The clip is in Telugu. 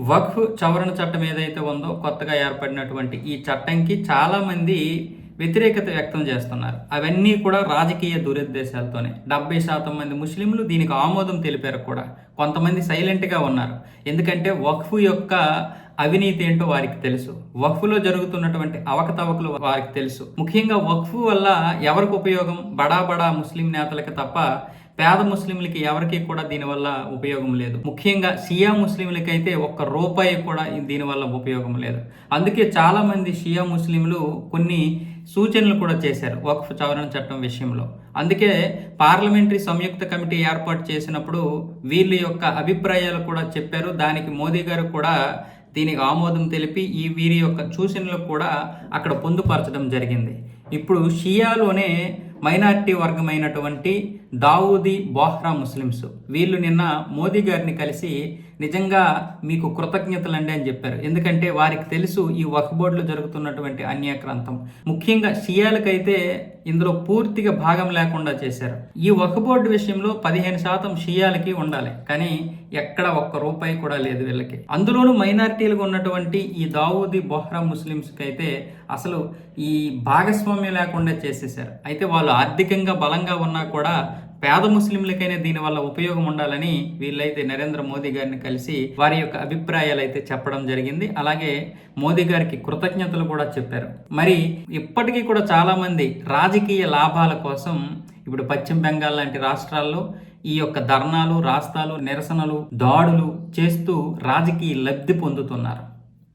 వక్ఫ్ చవరణ చట్టం ఏదైతే ఉందో కొత్తగా ఏర్పడినటువంటి ఈ చట్టంకి చాలామంది వ్యతిరేకత వ్యక్తం చేస్తున్నారు. అవన్నీ కూడా రాజకీయ దురుద్దేశాలతోనే. డెబ్బై శాతం మంది ముస్లింలు దీనికి ఆమోదం తెలిపారు కూడా. కొంతమంది సైలెంట్గా ఉన్నారు. ఎందుకంటే వక్ఫ్ యొక్క అవినీతి ఏంటో వారికి తెలుసు. వక్ఫ్లో జరుగుతున్నటువంటి అవకతవకలు వారికి తెలుసు. ముఖ్యంగా వక్ఫ్ వల్ల ఎవరికి ఉపయోగం? బడా బడా ముస్లిం నేతలకు తప్ప పేద ముస్లింలకి ఎవరికి కూడా దీనివల్ల ఉపయోగం లేదు. ముఖ్యంగా షియా ముస్లింలకైతే ఒక్క రూపాయి కూడా దీనివల్ల ఉపయోగం లేదు. అందుకే చాలామంది షియా ముస్లింలు కొన్ని సూచనలు కూడా చేశారు వక్ఫ్ సవరణ చట్టం విషయంలో. అందుకే పార్లమెంటరీ సంయుక్త కమిటీ ఏర్పాటు చేసినప్పుడు వీళ్ళ యొక్క అభిప్రాయాలు కూడా చెప్పారు. దానికి మోదీ గారు కూడా దీనికి ఆమోదం తెలిపి ఈ వీరి యొక్క సూచనలు కూడా అక్కడ పొందుపరచడం జరిగింది. ఇప్పుడు షియాలోనే మైనారిటీ వర్గమైనటువంటి దావూదీ బోహ్రా ముస్లిమ్స్. వీళ్ళు నిన్న మోదీ గారిని కలిసి నిజంగా మీకు కృతజ్ఞతలండి అని చెప్పారు. ఎందుకంటే వారికి తెలుసు ఈ వక్ బోర్డులో జరుగుతున్నటువంటి అన్యాక్రాంతం ముఖ్యంగా షియాలకైతే ఇందులో పూర్తిగా భాగం లేకుండా చేశారు. ఈ వక్ బోర్డు విషయంలో పదిహేను శాతం షియాలకి ఉండాలి. కానీ ఎక్కడ ఒక్క రూపాయి కూడా లేదు వీళ్ళకి. అందులోనూ మైనారిటీలుగా ఉన్నటువంటి ఈ దావూదీ బొహ్రా ముస్లిమ్స్కి అయితే అసలు ఈ భాగస్వామ్యం లేకుండా చేసేసారు అయితే వాళ్ళు ఆర్థికంగా బలంగా ఉన్నా కూడా పేద ముస్లింలకైనా దీనివల్ల ఉపయోగం ఉండాలని వీళ్ళైతే నరేంద్ర మోదీ గారిని కలిసి వారి యొక్క అభిప్రాయాలు అయితే చెప్పడం జరిగింది. అలాగే మోదీ గారికి కృతజ్ఞతలు కూడా చెప్పారు. మరి ఇప్పటికీ కూడా చాలామంది రాజకీయ లాభాల కోసం ఇప్పుడు పశ్చిమ బెంగాల్ లాంటి రాష్ట్రాల్లో ఈ యొక్క ధర్నాలు రాస్తాలు నిరసనలు దాడులు చేస్తూ రాజకీయ లబ్ధి పొందుతున్నారు.